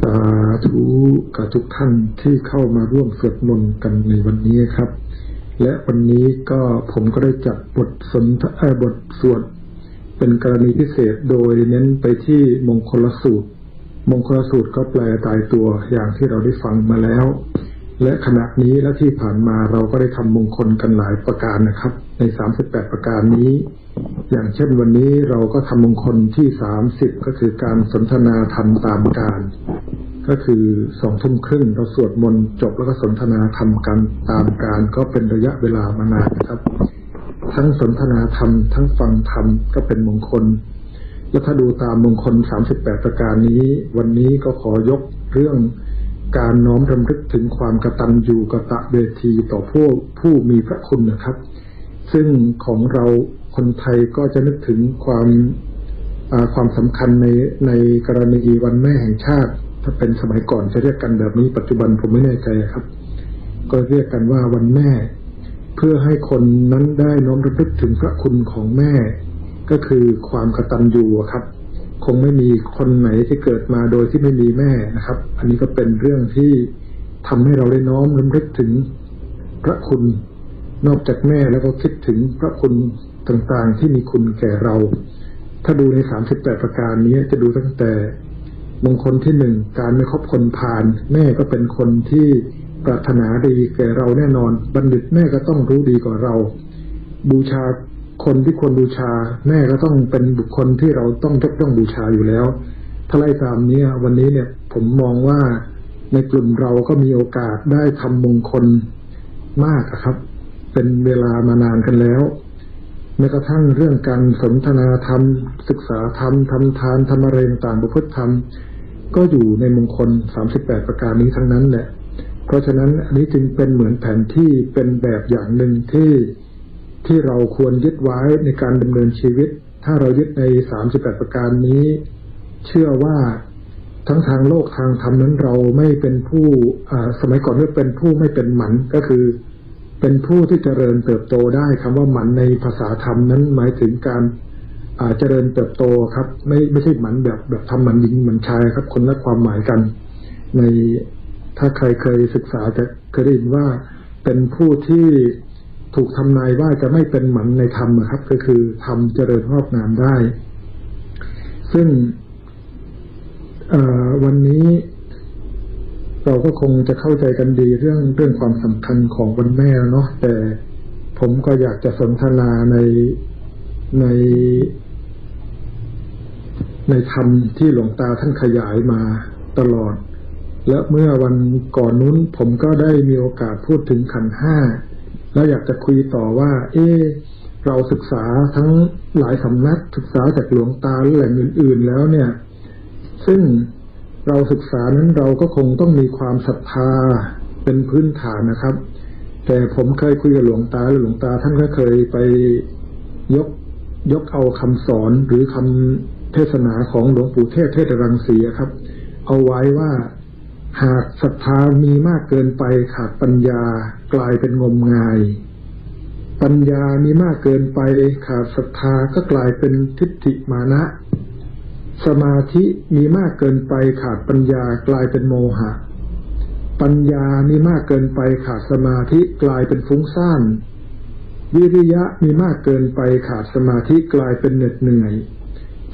สาธุกับทุกท่านที่เข้ามาร่วมสวดมนต์กันในวันนี้ครับ และวันนี้ก็ผมก็ได้จัดบทสนทบทสวดเป็นกรณีพิเศษโดยเน้นไปที่มงคลสูตร มงคลสูตรก็แปลตายตัวอย่างที่เราได้ฟังมาแล้ว และขณะนี้และที่ผ่านมาเราก็ได้ทำมงคลกันหลายประการนะครับ ใน 38 ประการนี้ อย่างเช่นวันนี้เราก็ทำมงคลที่30ก็คือการสนทนาธรรมตามการ ก็คือสองทุ่มครึ่งเราสวดมนต์จบแล้วก็สนทนาธรรมกันตามการก็เป็นระยะเวลามานานนะครับ ทั้งสนทนาธรรม ทั้งฟังธรรมก็เป็นมงคล และถ้าดูตามมงคล38ประการนี้ วันนี้ก็ขอยกเรื่องการน้อมรำลึกถึงความกตัญญูกะตะเวทีต่อผู้ผู้มีพระคุณนะครับ ซึ่งของเรา คนไทยก็จะนึกถึงความความสำคัญในในกรณีวันแม่แห่งชาติ ถ้าเป็นสมัยก่อนจะเรียกกันแบบนี้ปัจจุบันผมไม่แน่ใจครับ ก็เรียกกันว่าวันแม่ เพื่อให้คนนั้นได้น้อมรำลึกถึงพระคุณของแม่ ก็คือความกตัญญูครับ คงไม่มีคนไหนที่เกิดมาโดยที่ไม่มีแม่นะครับ อันนี้ก็เป็นเรื่องที่ทำให้เราได้น้อมรำลึกถึงพระคุณนอกจากแม่แล้วก็คิดถึงพระคุณ ต่างๆ ที่มีคุณแก่เรา ถ้าดูในสามสิบแปดประการนี้จะดูตั้งแต่มงคลที่หนึ่งการไม่คบคนพาลแม่ก็เป็นคนที่ปรารถนาดีแก่เราแน่นอน บัณฑิตแม่ก็ต้องรู้ดีกว่าเรา บูชาคนที่ควรบูชา แม่ก็ต้องเป็นบุคคลที่เราต้องยกย่องบูชาอยู่แล้วถ้าไล่ตามนี้วันนี้เนี่ยผมมองว่าในกลุ่มเราก็มีโอกาสได้ทำมงคลมากครับ เป็นเวลามานานกันแล้ว แม้กระทั่งเรื่องการสนทนาธรรม ศึกษาธรรมทำทานทำอะไรต่างๆประพฤติธรรม ก็อยู่ในมงคล38ประการนี้ทั้งนั้นแหละ เพราะฉะนั้นอันนี้จึงเป็นเหมือนแผนที่เป็นแบบอย่างหนึ่งที่ที่เราควรยึดไว้ในการดำเนินชีวิต ถ้าเรายึดใน38ประการนี้ เชื่อว่าทั้งทางโลกทางธรรมนั้นเราไม่เป็นผู้สมัยก่อนเรียกเป็นผู้ไม่เป็นหมันก็คือ เป็นผู้ที่เจริญเติบโตได้คำว่าหมันในภาษาธรรมนั้นหมายถึงการเจริญเติบโตครับ ไม่ไม่ใช่หมันแบบแบบทำหมันหญิงหมันชายครับ คนละความหมายกัน ในถ้าใครเคยศึกษาจะเคยได้ยินว่าเป็นผู้ที่ถูกทำนายว่าจะไม่เป็นหมันในธรรมครับ ก็คือทำเจริญงอกงามได้ ซึ่งวันนี้ เราก็คงจะเข้าใจกันดีเรื่องเรื่องความสำคัญของวันแม่เนาะแต่ผมก็อยากจะสนทนาในใน ในธรรมที่หลวงตาท่านขยายมาตลอด และเมื่อวันก่อนนู้นผมก็ได้มีโอกาสพูดถึงขันห้า แล้วอยากจะคุยต่อว่า เออเราศึกษาทั้งหลายสำนักศึกษาจากหลวงตาและแหล่งอื่น ๆ แล้วเนี่ย ซึ่ง เราศึกษานั้นเราก็คงต้องมีความศรัทธาเป็นพื้นฐานนะครับ แต่ผมเคยคุยกับหลวงตาหรือหลวงตาท่านก็เคยไปยกยกเอาคำสอนหรือคำเทศนาของหลวงปู่เทศเทศรังสีครับ เอาไว้ว่าหากศรัทธามีมากเกินไปขาดปัญญากลายเป็นงมงาย ปัญญามีมากเกินไปขาดศรัทธาก็กลายเป็นทิฏฐิมานะ สมาธิมีมากเกินไปขาดปัญญากลายเป็นโมหะ ปัญญามีมากเกินไปขาดสมาธิกลายเป็นฟุ้งซ่าน วิริยะมีมากเกินไปขาดสมาธิกลายเป็นเหน็ดเหนื่อย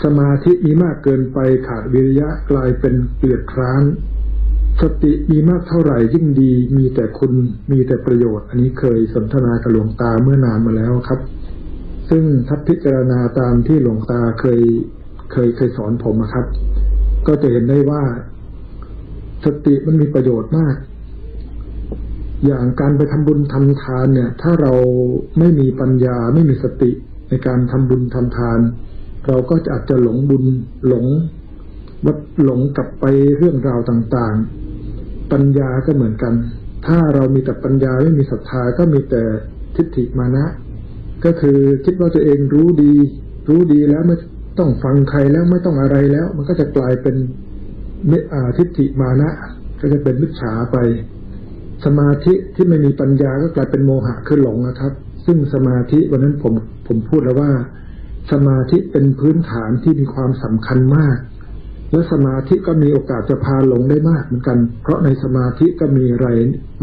สมาธิมีมากเกินไปขาดวิริยะกลายเป็นเกลียดคร้าน สติมีมากเท่าไหร่ยิ่งดี มีแต่คุณมีแต่ประโยชน์ อันนี้เคยสนทนากับหลวงตาเมื่อนานมาแล้วครับ ซึ่งถ้าพิจารณาตามที่หลวงตาเคย เคยเคยสอนผมนะครับ ก็จะเห็นได้ว่าสติมันมีประโยชน์มาก อย่างการไปทำบุญทำทานเนี่ย ถ้าเราไม่มีปัญญาไม่มีสติในการทำบุญทำทาน เราก็จะอาจจะหลงบุญหลงวัดหลงกลับไปเรื่องราวต่างๆ ปัญญาก็เหมือนกัน ถ้าเรามีแต่ปัญญาไม่มีศรัทธาก็มีแต่ทิฏฐิมานะ ก็คือคิดว่าตัวเองรู้ดี รู้ดีแล้วไม่ ต้องฟังใครแล้วไม่ต้องอะไรแล้ว มันก็จะกลายเป็นเมอาทิฏฐิมานะ ก็จะเป็นมิจฉาไป สมาธิที่ไม่มีปัญญาก็กลายเป็นโมหะคือหลงนะครับ ซึ่งสมาธิวันนั้นผมผมพูดแล้วว่า สมาธิเป็นพื้นฐานที่มีความสำคัญมาก และสมาธิก็มีโอกาสจะพาหลงได้มากเหมือนกัน เพราะในสมาธิก็มีอะไร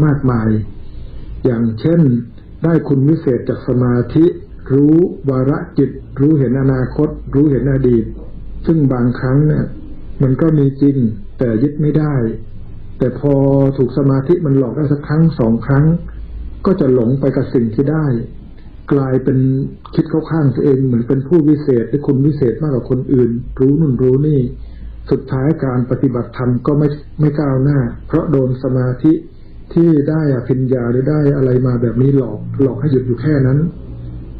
มากมาย อย่างเช่น ได้คุณวิเศษจากสมาธิ รู้วาระจิต รู้เห็นอนาคต รู้เห็นอดีต ซึ่งบางครั้งเนี่ยมันก็มีจริง แต่ยึดไม่ได้ แต่พอถูกสมาธิมันหลอกได้สักครั้งสองครั้ง ก็จะหลงไปกับสิ่งที่ได้ กลายเป็นคิดเข้าข้างตัวเองเหมือนเป็นผู้วิเศษหรือคุณวิเศษมากกว่าคนอื่น รู้นู่นรู้นี่ สุดท้ายการปฏิบัติธรรมก็ไม่ไม่ก้าวหน้า เพราะโดนสมาธิที่ได้อภิญญาหรือได้อะไรมาแบบนี้หลอกหลอกให้หยุดอยู่แค่นั้น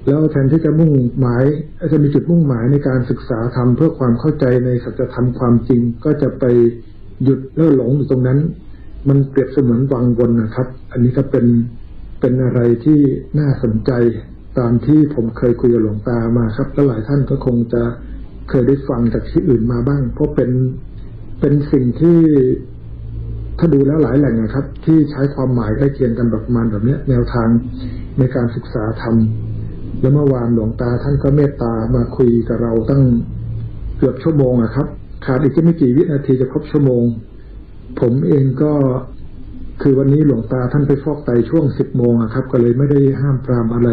แล้วแทนที่จะมุ่งหมายจะมีจุดมุ่งหมายในการศึกษาธรรมเพื่อความเข้าใจในสัจธรรมความจริง ก็จะไปหยุดแล้วหลงอยู่ตรงนั้น มันเปรียบเสมือนวังวนนะครับ อันนี้ก็เป็นเป็นอะไรที่น่าสนใจตามที่ผมเคยคุยกับหลวงตามาครับและหลายท่านก็คงจะเคยได้ฟังจากที่อื่นมาบ้าง เพราะเป็นเป็นสิ่งที่ถ้าดูแล้วหลายแหล่งนะครับ ที่ใช้ความหมายใกล้เคียงกันแบบมาณแบบนี้แนวทางในการศึกษาธรรม แล้วเมื่อวานหลวงตาท่านก็เมตตามาคุยกับเราตั้งเกือบชั่วโมงอะครับ ขาดอีกแค่ไม่กี่วินาทีจะครบชั่วโมง ผมเองก็คือวันนี้หลวงตาท่านไปฟอกไตช่วงสิบโมงอะครับ ก็เลยไม่ได้ห้ามปรามอะไร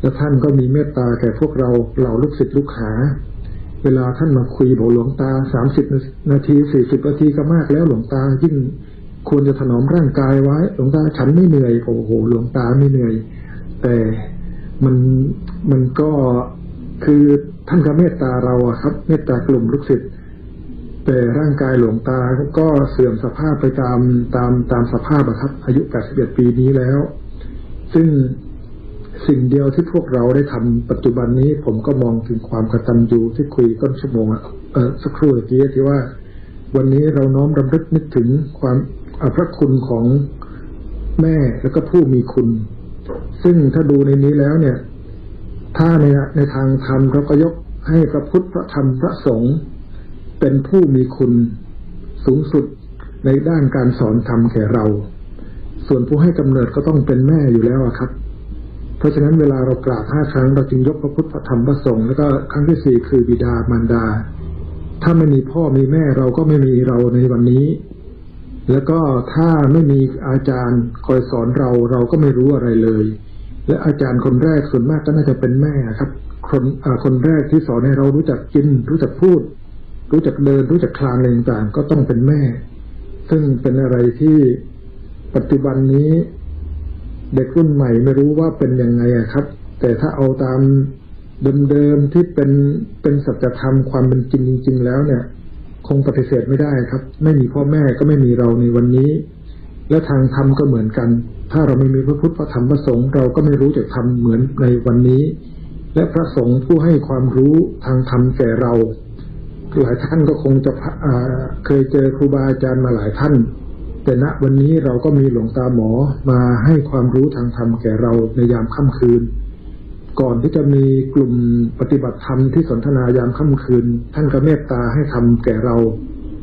แล้วท่านก็มีเมตตาแก่พวกเราเหล่าลูกศิษย์ลูกหา เวลาท่านมาคุยบอกหลวงตาสามสิบนาทีสี่สิบนาทีก็มากแล้วหลวงตายิ่งควรจะถนอมร่างกายไว้ หลวงตาฉันไม่เหนื่อยโอ้โหหลวงตาไม่เหนื่อย แต่ มันมันก็คือท่านก็เมตตาเราอะครับ เมตตากลุ่มลูกศิษย์แต่ร่างกายหลวงตาก็เสื่อมสภาพไปตามตามตามสภาพอะครับ อายุ 81 ปีนี้แล้ว ซึ่งสิ่งเดียวที่พวกเราได้ทำปัจจุบันนี้ ผมก็มองถึงความกตัญญูที่คุยต้นชั่วโมงอะเออสักครู่เมื่อกี้ที่ว่า วันนี้เราน้อมรำลึกนึกถึงความพระคุณของแม่แล้วก็ผู้มีคุณ ซึ่งถ้าดูในนี้แล้วเนี่ย ถ้าในในทางธรรมเราก็ยกให้พระพุทธพระธรรมพระสงฆ์เป็นผู้มีคุณสูงสุดในด้านการสอนธรรมแก่เรา ส่วนผู้ให้กำเนิดก็ต้องเป็นแม่อยู่แล้วครับ เพราะฉะนั้นเวลาเรากราบห้าครั้งเราจึงยกพระพุทธพระธรรมพระสงฆ์แล้วก็ครั้งที่สี่คือบิดามารดา ถ้าไม่มีพ่อมีแม่เราก็ไม่มีเราในวันนี้ แล้วก็ถ้าไม่มีอาจารย์คอยสอนเราเราก็ไม่รู้อะไรเลย และอาจารย์คนแรกส่วนมากก็น่าจะเป็นแม่ครับ คนคนแรกที่สอนให้เรารู้จักกิน รู้จักพูด รู้จักเดิน รู้จักคลานอะไรต่างๆก็ต้องเป็นแม่ ซึ่งเป็นอะไรที่ปัจจุบันนี้ เด็กรุ่นใหม่ไม่รู้ว่าเป็นยังไงครับ แต่ถ้าเอาตามเดิมๆที่เป็นเป็นสัจธรรมความเป็นจริงจริง ๆ แล้วเนี่ย คงปฏิเสธไม่ได้ครับ ไม่มีพ่อแม่ก็ไม่มีเราในวันนี้ และทางธรรมก็เหมือนกัน ถ้าเราไม่มีพระพุทธพระธรรมพระสงฆ์เราก็ไม่รู้จักธรรมเหมือนในวันนี้ และพระสงฆ์ผู้ให้ความรู้ทางธรรมแก่เราหลายท่านก็คงจะเคยเจอครูบาอาจารย์มาหลายท่าน แต่ณวันนี้เราก็มีหลวงตาหมอมาให้ความรู้ทางธรรมแก่เราในยามค่ำคืน ก่อนที่จะมีกลุ่มปฏิบัติธรรมที่สนทนายามค่ำคืน ท่านก็เมตตาให้ทำแก่เรา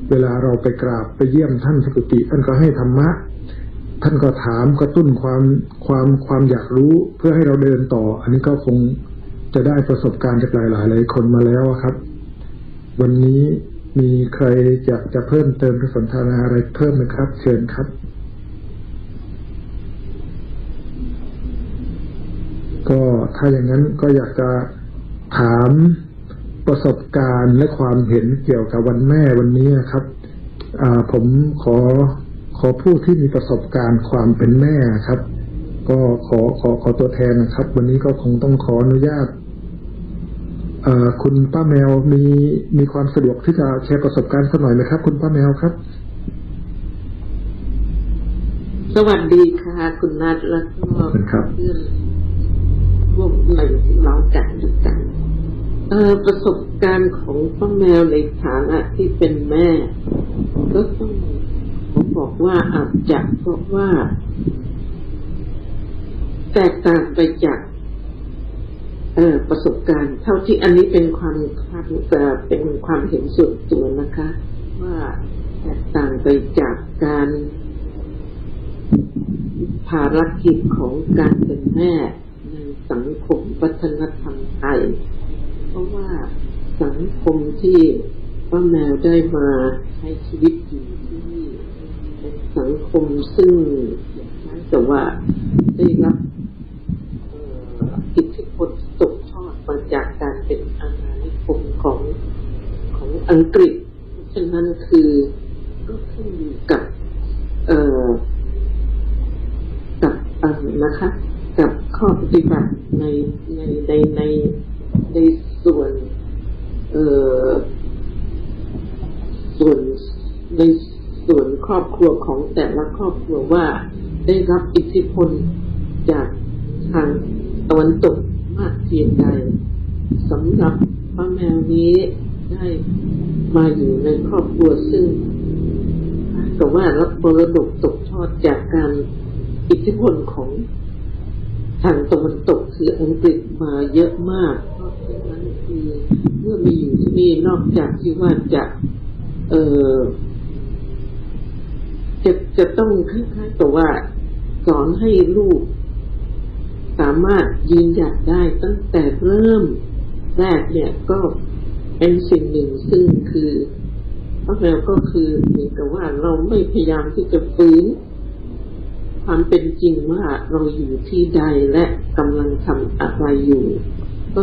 เวลาเราไปกราบไปเยี่ยมท่านสกุติท่านก็ให้ธรรมะ ท่านก็ถามกระตุ้นความความความอยากรู้เพื่อให้เราเดินต่อ อันนี้ก็คงจะได้ประสบการณ์จากหลายหลายหลายคนมาแล้วครับ วันนี้มีใครอยากจะเพิ่มเติมสนทนาอะไรเพิ่มไหมครับ เชิญครับ ก็ถ้าอย่างนั้นก็อยากจะถามประสบการณ์และความเห็นเกี่ยวกับวันแม่วันนี้ครับผมขอ ขอผู้ที่มีประสบการณ์ความเป็นแม่ครับ ก็ขอขอขอตัวแทนนะครับ วันนี้ก็คงต้องขออนุญาตคุณป้าแมวมีมีความสะดวกที่จะแชร์ประสบการณ์สักหน่อยไหมครับ คุณป้าแมวครับ สวัสดีค่ะ คุณนัทแล้วก็ครับเพื่อนร่วมในเราจัดกันเอ่อประสบการณ์ของป้าแมวในฐานะที่เป็นแม่ ก็ต้องผม บอกว่าอาจจะเพราะว่า แตกต่างไปจากเออประสบการณ์ เท่าที่อันนี้เป็นความความแต่เป็นความเห็นส่วนตัวนะคะ ว่าแตกต่างไปจากการภารกิจของการเป็นแม่ในสังคมวัฒนธรรมไทย เพราะว่าสังคมที่ป้าแมวได้มาใช้ชีวิตอยู่ สังคมซึ่งคล้ายกับว่าได้รับอิทธิพลตกทอดมาจากการเป็นอาณานิคมของของอังกฤษ ฉะนั้นคือก็ขึ้นอยู่กับเอ่อกับอะไรนะคะ กับข้อปฏิบัติในในในในส่วน เอ่อ ส่วนในส่วนค รอบครัวของแต่ละครอบครัวว่าได้รับอิทธิพลจากทางตะวันตกมากเพียงใดสำหรับป้าแมวนี้ได้มาอยู่ในครอบครัวซึ่งแต่ว่ารับมรดกตกทอดจากการอิทธิพลของทางตะวันตกคืออังกฤษมาเยอะมากเพราะฉะนั้นคือเมื่อมีอยู่ที่นี่นอกจากที่ว่าจะเออ จะจะต้องคล้ายๆกับว่า สอนให้ลูก สามารถยืนหยัดได้ตั้งแต่เริ่มแรกเนี่ยก็เป็นสิ่งหนึ่งซึ่งคือพระแมวก็คือเหมือนกับว่าเราไม่พยายามที่จะฟื้น ความเป็นจริงว่าเราอยู่ที่ใดและกำลังทำอะไรอยู่ ก็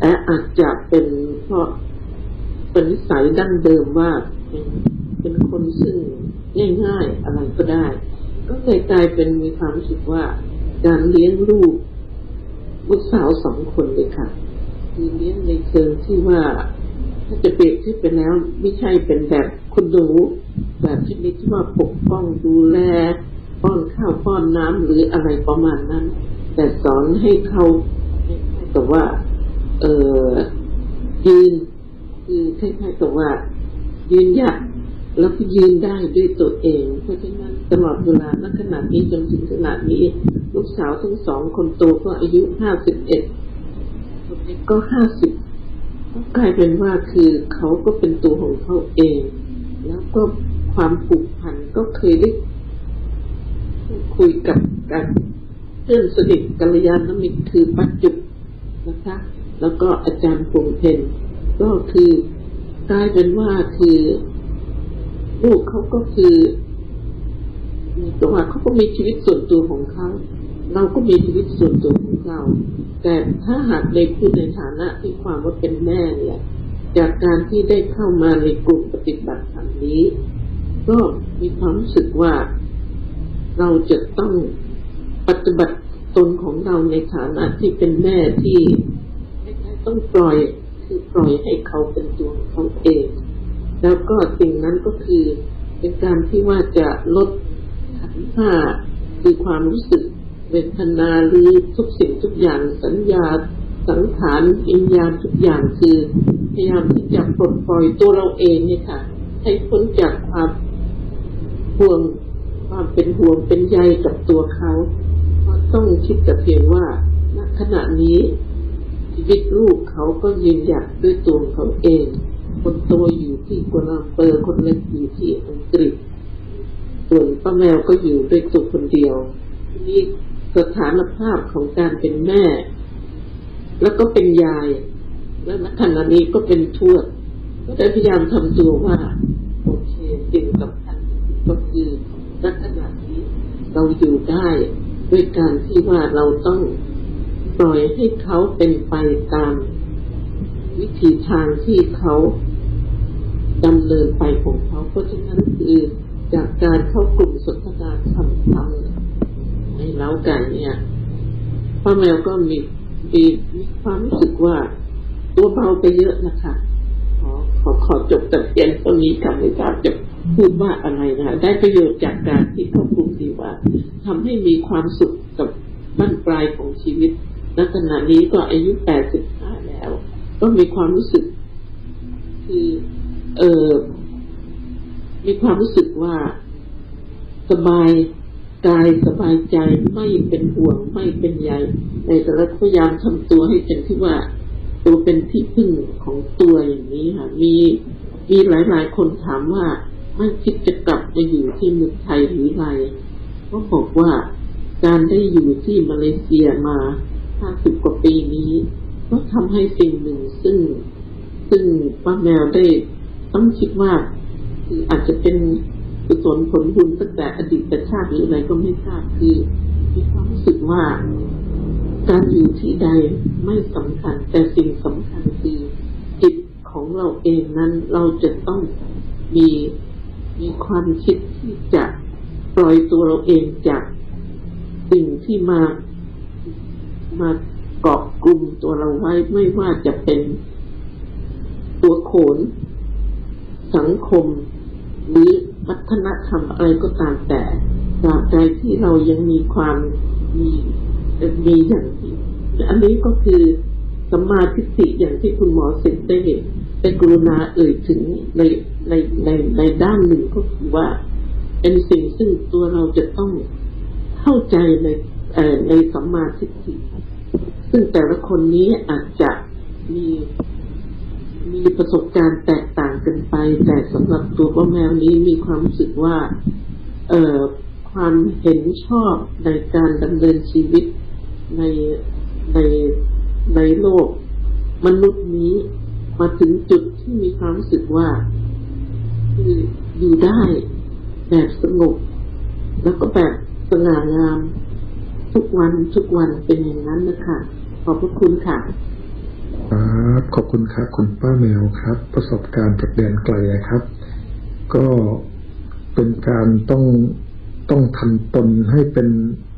และอาจจะเป็นเพราะเป็นนิสัยดั้งเดิมว่าเป็นคนซึ่ง ง่ายๆอะไรก็ได้ ก็เลยกลายเป็นมีความรู้สึกว่าการเลี้ยงลูกลูกสาวสองคนเลยค่ะคือเลี้ยงในเชิงที่ว่าถ้าจะเปรียบเทียบไปแล้ว ไม่ใช่เป็นแบบคุณหนูแบบชนิดที่ว่าปกป้องดูแลป้อนข้าวป้อนน้ำหรืออะไรประมาณนั้น แต่สอนให้เขาให้กับว่า เออยืน คือคล้ายๆกับว่า ยืนหยัด แล้วก็ยืนได้ด้วยตัวเอง เพราะฉะนั้นตลอดเวลาณขณะนี้จนถึงขนาดนี้ ลูกสาวทั้งสองคนโตก็อายุห้าสิบเอ็ดคนเล็กก็ห้าสิบกลายเป็นว่าคือเขาก็เป็นตัวของเขาเอง แล้วก็ความผูกพันก็เคยได้คุยกับกันเพื่อนสนิทกัลยาณมิตรคือปัจจุบนะคะ แล้วก็อาจารย์พงเพนก็คือกลายเป็นว่าคือ ลูกเขาก็คือมีตัวเขาก็มีชีวิตส่วนตัวของเขาเราก็มีชีวิตส่วนตัวของเรา แต่ถ้าหากในพูดในฐานะที่ความว่าเป็นแม่เนี่ย จากการที่ได้เข้ามาในกลุ่มปฏิบัติธรรมนี้ ก็มีความรู้สึกว่า เราจะต้องปฏิบัติตนของเราในฐานะที่เป็นแม่ที่ต้องปล่อยคือปล่อยให้เขาเป็นตัวของเขาเอง แล้วก็สิ่งนั้นก็คือเป็นการที่ว่าจะลดขันธ์ห้าคือความรู้สึกเวทนาหรือทุกสิ่งทุกอย่างสัญญาสังขารวิญญาณทุกอย่างคือพยายามที่จะปลดปล่อยตัวเราเองเนี่ยค่ะ ให้พ้นจากความห่วงความเป็นห่วงเป็นใยกับตัวเขาเพราะต้องคิดแต่เพียงว่าณขณะนี้ชีวิตลูกเขาก็ยืนหยัดด้วยตัวเขาเอง คนโตอยู่ที่กัวลาเปอร์คนเล็กอยู่ที่อังกฤษ ส่วนป้าแมวก็อยู่ด้วยตัวคนเดียวนี่สถานภาพของการเป็นแม่ แล้วก็เป็นยาย และณขณะนี้ก็เป็นทวด ก็ได้พยายามทำตัวว่าโอเคสิ่งสำคัญก็คือณขณะนี้เราอยู่ได้ด้วยการที่ว่าเราต้องปล่อยให้เขาเป็นไปตามวิธีทางที่เขา ดำเนินไปของเขา เพราะฉะนั้นคือจากการเข้ากลุ่มสนทนาธรรมธรรมในเล้าไก่เนี่ยป้าแมวก็มีมีมีความรู้สึกว่า ตัวเบาไปเยอะนะคะขอขอขอจบแต่เพียงเท่านี้ค่ะไม่ทราบจะพูดว่าอะไรนะได้ประโยชน์จากการที่เข้ากลุ่มดีว่าทำให้มีความสุขกับบั้นปลายของชีวิตณขณะนี้ก็อายุแปดสิบห้าแล้ว ก็มีความรู้สึก คือ เออมีความรู้สึกว่าสบายกายสบายใจไม่เป็นห่วงไม่เป็นใยในแต่ละพยายามทำตัวให้เป็นที่ว่า ตัวเป็นที่พึ่งของตัวอย่างนี้ค่ะมีมีหลายๆคนถามว่าไม่คิดจะกลับมาอยู่ที่เมืองไทยหรือไรก็บอกว่าการได้อยู่ที่มาเลเซียมาห้าสิบกว่าปีนี้ ก็ทำให้สิ่งหนึ่งซึ่ง ซึ่งป้าแมวได้ ต้องคิดว่าคืออาจจะเป็นกุศลผลบุญตั้งแต่อดีตชาติหรืออะไรก็ไม่ทราบคือมีความรู้สึกว่า การอยู่ที่ใดไม่สำคัญ แต่สิ่งสำคัญคือจิตของเราเองนั้นเราจะต้องมีมีความคิดที่จะปล่อยตัวเราเองจากสิ่งที่มามาเกาะกลุ่มตัวเราไว้ไม่ว่าจะเป็นตัวโขน สังคม หรือวัฒนธรรมอะไรก็ตามแต่ตราบใดที่เรายังมีความมีมีอย่างที่อันนี้ก็คือสัมมาทิฏฐิอย่างที่คุณหมอสิทธิ์ได้เห็นเป็นกรุณาเอ่ยถึงในในในในด้านหนึ่งก็คือว่า เป็นสิ่งซึ่งตัวเราจะต้องเข้าใจในในสัมมาทิฏฐิซึ่งแต่ละคนนี้อาจจะมี มีประสบการณ์แตกต่างกันไป แต่สำหรับตัวป้าแมวนี้มีความรู้สึกว่า เอ่อความเห็นชอบในการดำเนินชีวิตในในในโลก มนุษย์นี้มาถึงจุดที่มีความรู้สึกว่าคืออยู่ได้แบบสงบแล้วก็แบบสง่างาม ทุกวันทุกวันเป็นอย่างนั้นนะคะขอบพระคุณค่ะ ขอบคุณครับ คุณป้าแมวครับ ประสบการณ์จากแดนไกลครับ ก็เป็นการต้องต้องทำตนให้เป็น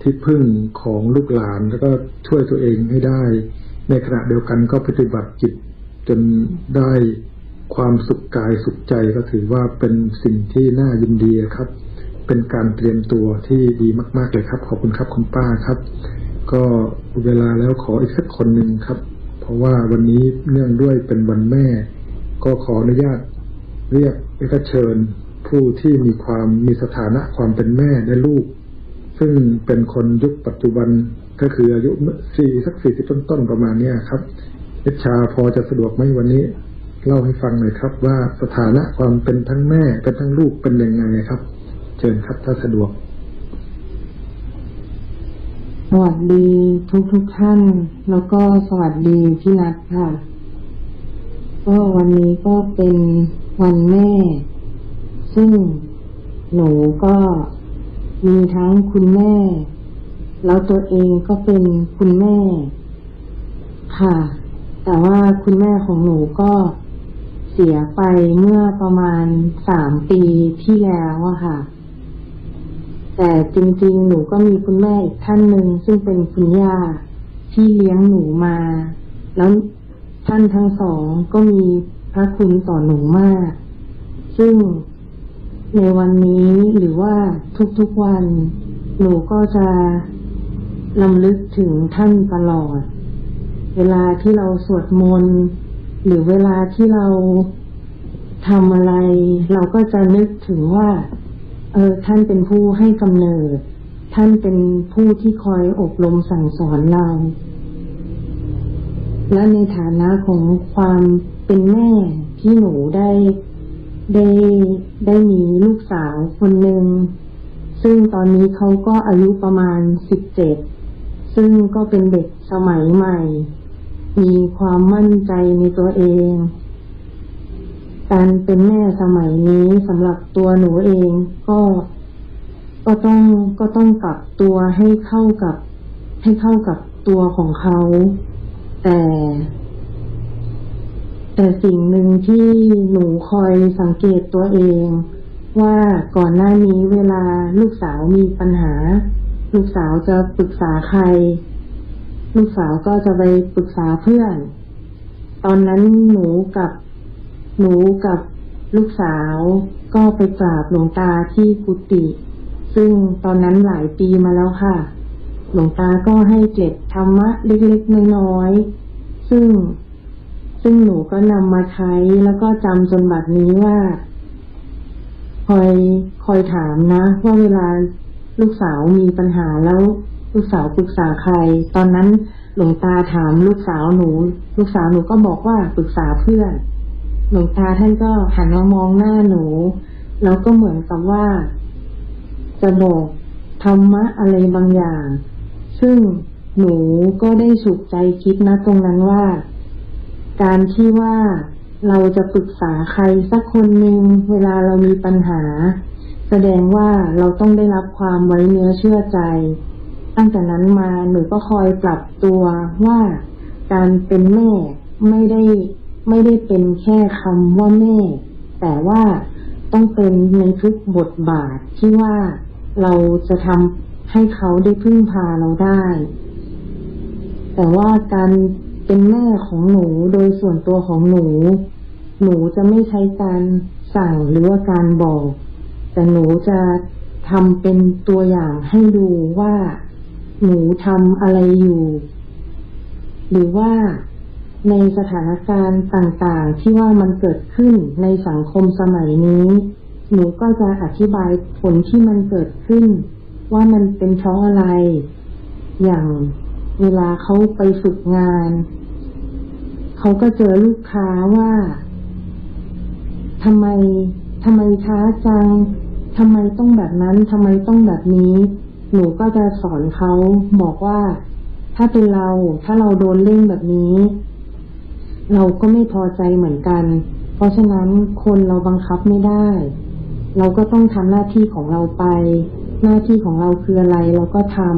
ที่พึ่งของลูกหลาน แล้วก็ช่วยตัวเองให้ได้ ในขณะเดียวกันก็ปฏิบัติจิตจนได้ความสุขกายสุขใจก็ถือว่าเป็นสิ่งที่น่ายินดีครับ เป็นการเตรียมตัวที่ดีมาก ๆเลยครับ ขอบคุณครับคุณป้าครับ ก็เวลาแล้วขออีกสักคนหนึ่งครับ เพราะว่าวันนี้เนื่องด้วยเป็นวันแม่ ก็ขออนุญาตเรียกเอกเชิญผู้ที่มีความมีสถานะความเป็นแม่และลูก ซึ่งเป็นคนยุคปัจจุบันก็คืออายุสี่สักสี่สิบต้นๆประมาณนี้ครับเอชาพอจะสะดวกไหมวันนี้ เล่าให้ฟังหน่อยครับ ว่าสถานะความเป็นทั้งแม่เป็นทั้งลูกเป็นยังไงครับ เชิญครับถ้าสะดวก วัสดีทุกทุกท่าน แล้วก็สวัสดีพี่นัทค่ะ ก็วันนี้ก็เป็นวันแม่ ซึ่งหนูก็มีทั้งคุณแม่ แล้วตัวเองก็เป็นคุณแม่ ค่ะ แต่ว่าคุณแม่ของหนูก็เสียไปเมื่อประมาณสามปีที่แล้วอะค่ะ แต่จริงๆ หนูก็มีคุณแม่อีกท่านหนึ่งซึ่งเป็นคุณย่าที่เลี้ยงหนูมา แล้วท่านทั้งสองก็มีพระคุณต่อหนูมาก ซึ่งในวันนี้หรือว่าทุกๆวัน หนูก็จะลำลึกถึงท่านตลอด เวลาที่เราสวดมนต์หรือเวลาที่เราทำอะไร เราก็จะนึกถึงว่า เออท่านเป็นผู้ให้กำเนิด ท่านเป็นผู้ที่คอยอบรมสั่งสอนเรา และในฐานะของความเป็นแม่ที่หนูได้ได้ได้มีลูกสาวคนหนึ่ง ซึ่งตอนนี้เขาก็อายุประมาณสิบเจ็ดซึ่งก็เป็นเด็กสมัยใหม่ มีความมั่นใจในตัวเอง การเป็นแม่สมัยนี้สำหรับตัวหนูเองก็ก็ต้องก็ต้องปรับตัวให้เข้ากับ ให้เข้ากับตัวของเขา แต่ แต่สิ่งหนึ่งที่หนูคอยสังเกตตัวเอง ว่าก่อนหน้านี้เวลาลูกสาวมีปัญหา ลูกสาวจะปรึกษาใคร ลูกสาวก็จะไปปรึกษาเพื่อน ตอนนั้นหนูกับ หนูกับลูกสาวก็ไปกราบหลวงตาที่กุฏิซึ่งตอนนั้นหลายปีมาแล้วค่ะ หลวงตาก็ให้เจ็ดธรรมะเล็กๆน้อยๆซึ่งซึ่งหนูก็นำมาใช้แล้วก็จำจนบัดนี้ว่า คอยคอยถามนะ ว่าเวลาลูกสาวมีปัญหาแล้วลูกสาวปรึกษาใคร ตอนนั้นหลวงตาถามลูกสาวหนู ลูกสาวหนูก็บอกว่าปรึกษาเพื่อน หลวงตาท่านก็หันมามองหน้าหนู แล้วก็เหมือนกับว่า จะบอกธรรมะอะไรบางอย่าง ซึ่งหนูก็ได้ฉุกใจคิดนะตรงนั้นว่า การที่ว่าเราจะปรึกษาใครสักคนหนึ่งเวลาเรามีปัญหา แสดงว่าเราต้องได้รับความไว้เนื้อเชื่อใจ ตั้งแต่นั้นมาหนูก็คอยปรับตัวว่า การเป็นแม่ไม่ได้ ไม่ได้เป็นแค่คำว่าแม่ แต่ว่าต้องเป็นในทุกบทบาทที่ว่าเราจะทำให้เขาได้พึ่งพาเราได้ แต่ว่าการเป็นแม่ของหนูโดยส่วนตัวของหนู หนูจะไม่ใช้การสั่งหรือว่าการบอก แต่หนูจะทำเป็นตัวอย่างให้ดูว่า หนูทำอะไรอยู่ หรือว่า ในสถานการณ์ต่างๆ ที่ว่ามันเกิดขึ้นในสังคมสมัยนี้ หนูก็จะอธิบายผลที่มันเกิดขึ้น ว่ามันเป็นเพราะอะไร อย่างเวลาเขาไปฝึกงาน เขาก็เจอลูกค้าว่าทำไมทำไมช้าจังทำไมต้องแบบนั้นทำไมต้องแบบนี้ หนูก็จะสอนเขาบอกว่า ถ้าเป็นเราถ้าเราโดนเล่นแบบนี้ เราก็ไม่พอใจเหมือนกัน เพราะฉะนั้นคนเราบังคับไม่ได้ เราก็ต้องทำหน้าที่ของเราไป หน้าที่ของเราคืออะไรเราก็ทำ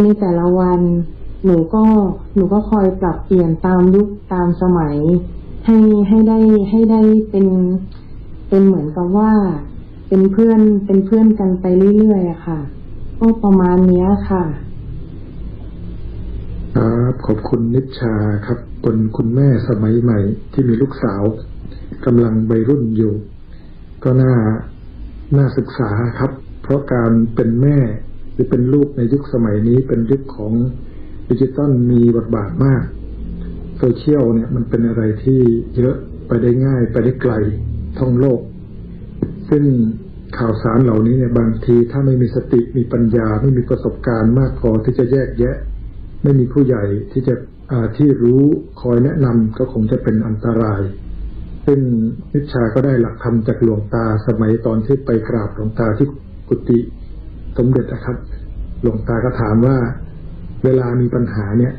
ในแต่ละวัน หนูก็หนูก็คอยปรับเปลี่ยนตามยุคตามสมัย ให้ให้ได้ให้ได้เป็นเป็นเหมือนกับว่า เป็นเพื่อนเป็นเพื่อนกันไปเรื่อยๆอะค่ะ ก็ประมาณนี้ค่ะ ครับขอบคุณนิชชาครับเป็นคุณแม่สมัยใหม่ที่มีลูกสาวกำลังวัยรุ่นอยู่ ก็น่าน่าศึกษาครับ เพราะการเป็นแม่หรือเป็นลูกในยุคสมัยนี้เป็นยุคของดิจิตอลมีบทบาทมากโซเชียลเนี่ยมันเป็นอะไรที่เยอะไปได้ง่ายไปได้ไกลท่องโลก ซึ่ง ข่าวสารเหล่านี้เนี่ยบางทีถ้าไม่มีสติมีปัญญาไม่มีประสบการณ์มากพอที่จะแยกแยะ ไม่มีผู้ใหญ่ที่จะที่รู้คอยแนะนำก็คงจะเป็นอันตราย ซึ่งนิชาก็ได้หลักธรรมจากหลวงตาสมัยตอนที่ไปกราบหลวงตาที่กุฏิสมเด็จนะครับ หลวงตาก็ถามว่า เวลามีปัญหาเนี่ย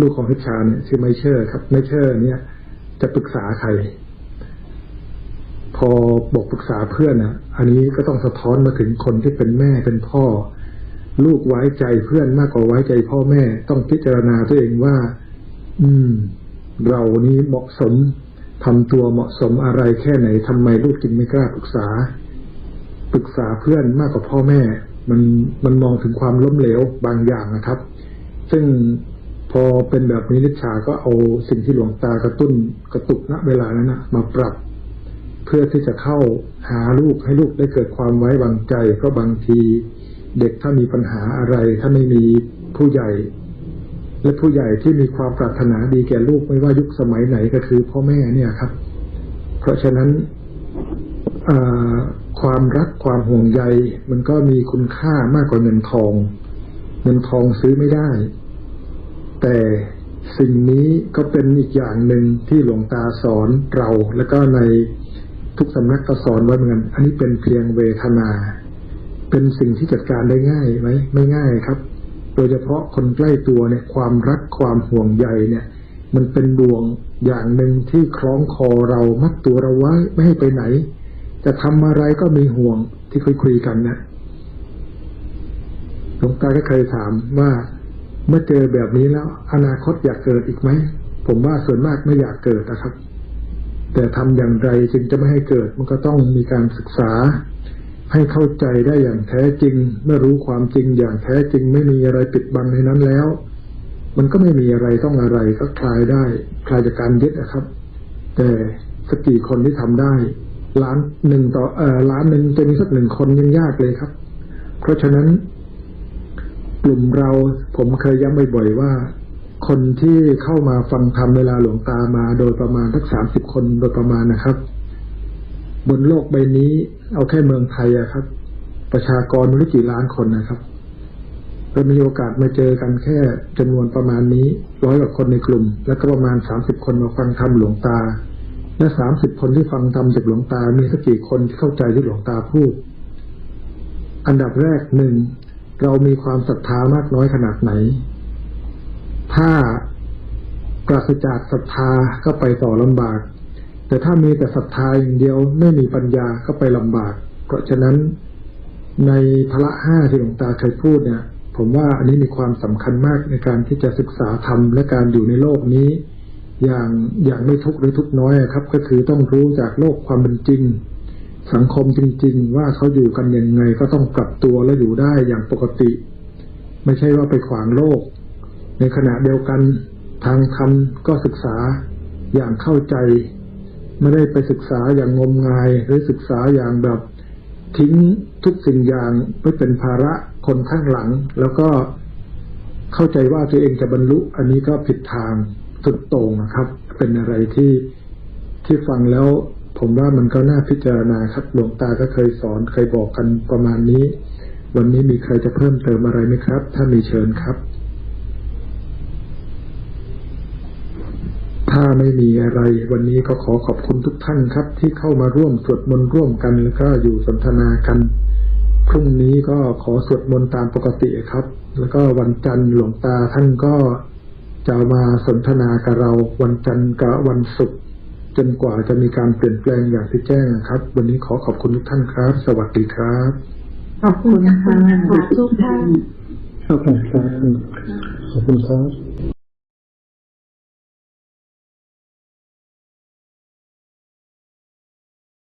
ลูกของนิชาเนี่ยชื่อไม่เชื่อครับไม่เชื่อเนี่ยจะปรึกษาใคร พอบอกปรึกษาเพื่อนนะอันนี้ก็ต้องสะท้อนมาถึงคนที่เป็นแม่เป็นพ่อ ลูกไว้ใจเพื่อนมากกว่าไว้ใจพ่อแม่ ต้องพิจารณาตัวเองว่า อืม เรานี้เหมาะสมทำตัวเหมาะสมอะไรแค่ไหนทำไมลูกจึงไม่กล้าปรึกษา ปรึกษาเพื่อนมากกว่าพ่อแม่ มันมันมองถึงความล้มเหลวบางอย่างนะครับ ซึ่งพอเป็นแบบนี้นิชาก็เอาสิ่งที่หลวงตากระตุ้นกระตุกณเวลานั้นนะมาปรับ เพื่อที่จะเข้าหาลูกให้ลูกได้เกิดความไว้วางใจ เพราะบางทีเด็กถ้ามีปัญหาอะไร ถ้าไม่มีผู้ใหญ่ และผู้ใหญ่ที่มีความปรารถนาดีแก่ลูกไม่ว่ายุคสมัยไหนก็คือพ่อแม่เนี่ยครับ เพราะฉะนั้นความรักความห่วงใย มันก็มีคุณค่ามากกว่าเงินทอง เงินทองซื้อไม่ได้ แต่สิ่งนี้ก็เป็นอีกอย่างหนึ่งที่หลวงตาสอนเรา แล้วก็ใน ทุกสำนักก็สอนไว้เหมือนกันอันนี้เป็นเพียงเวทนา เป็นสิ่งที่จัดการได้ง่ายไหมไม่ง่ายครับ โดยเฉพาะคนใกล้ตัวเนี่ยความรักความห่วงใยเนี่ย มันเป็นบ่วงอย่างหนึ่งที่คล้องคอเรามัดตัวเราไว้ไม่ให้ไปไหน จะทำอะไรก็มีห่วงที่เคยคุยกันนะหลวงตาก็เคยถามว่าเมื่อเจอแบบนี้แล้ว อนาคตอยากเกิดอีกไหมผมว่าส่วนมากไม่อยากเกิดนะครับ แต่ทำอย่างไรจึงจะไม่ให้เกิด มันก็ต้องมีการศึกษา ให้เข้าใจได้อย่างแท้จริง เมื่อรู้ความจริงอย่างแท้จริง ไม่มีอะไรปิดบังในนั้นแล้ว มันก็ไม่มีอะไรต้องอะไรก็คลายได้ คลายจากการยึดนะครับ แต่สักกี่คนที่ทำได้ ล้านหนึ่งต่อเอ่อล้านหนึ่งจะมีสักหนึ่งคนยังยากเลยครับ เพราะฉะนั้น กลุ่มเราผมเคยย้ำบ่อยๆว่า คนที่เข้ามาฟังธรรมเวลาหลวงตามาโดยประมาณทักสามสิบคนโดยประมาณนะครับ บนโลกใบนี้ เอาแค่เมืองไทยอะครับ ประชากรม่กี่ล้านคนนะครับเรามีโอกาสมาเจอกันแค่จำนวนประมาณนี้ร้อยกว่าคนในกลุ่ม แล้วก็ประมาณสามสิบคนมาฟังธรรมหลวงตา และสามสิบคนที่ฟังธรรมจากหลวงตา มีสักกี่คนที่เข้าใจที่หลวงตาพูด อันดับแรกหนึ่งเรามีความศรัทธามากน้อยขนาดไหน ถ้าปราศจากศรัทธาก็ไปต่อลำบาก แต่ถ้ามีแต่ศรัทธาอย่างเดียวไม่มีปัญญาก็ไปลำบาก เพราะฉะนั้นในพระห้าที่หลวงตาเคยพูดเนี่ย ผมว่าอันนี้มีความสำคัญมากในการที่จะศึกษาธรรมและการอยู่ในโลกนี้ อย่างอย่างไม่ทุกข์หรือทุกข์น้อยครับ ก็คือต้องรู้จากโลกความเป็นจริง สังคมจริง ๆ ว่าเขาอยู่กันยังไงก็ต้องปรับตัวและอยู่ได้อย่างปกติ ไม่ใช่ว่าไปขวางโลก ในขณะเดียวกันทางธรรมก็ศึกษาอย่างเข้าใจ ไม่ได้ไปศึกษาอย่างงมงายหรือศึกษาอย่างแบบทิ้งทุกสิ่งอย่างไว้เป็นภาระคนข้างหลัง แล้วก็เข้าใจว่าตัวเองจะบรรลุ อันนี้ก็ผิดทางสุดโต่งนะครับ เป็นอะไรที่ที่ฟังแล้วผมว่ามันก็น่าพิจารณาครับหลวงตาก็เคยสอนเคยบอกกันประมาณนี้ วันนี้มีใครจะเพิ่มเติมอะไรไหมครับ ถ้ามีเชิญครับ ถ้า ไม่มีอะไร วันนี้ก็ขอขอบคุณทุกท่านครับ ที่เข้ามาร่วมสวดมนต์ร่วมกันแล้วก็อยู่สนทนากัน พรุ่งนี้ก็ขอสวดมนต์ตามปกติครับ แล้วก็วันจันทร์หลวงตาท่านก็จะมาสนทนากับเราวันจันทร์กับวันศุกร์จนกว่าจะมีการเปลี่ยนแปลงอย่างที่แจ้งนะครับ วันนี้ขอขอบคุณทุกท่านครับ สวัสดีครับ ขอบคุณค่ะทุกท่านขอบคุณครับขอบคุณครับ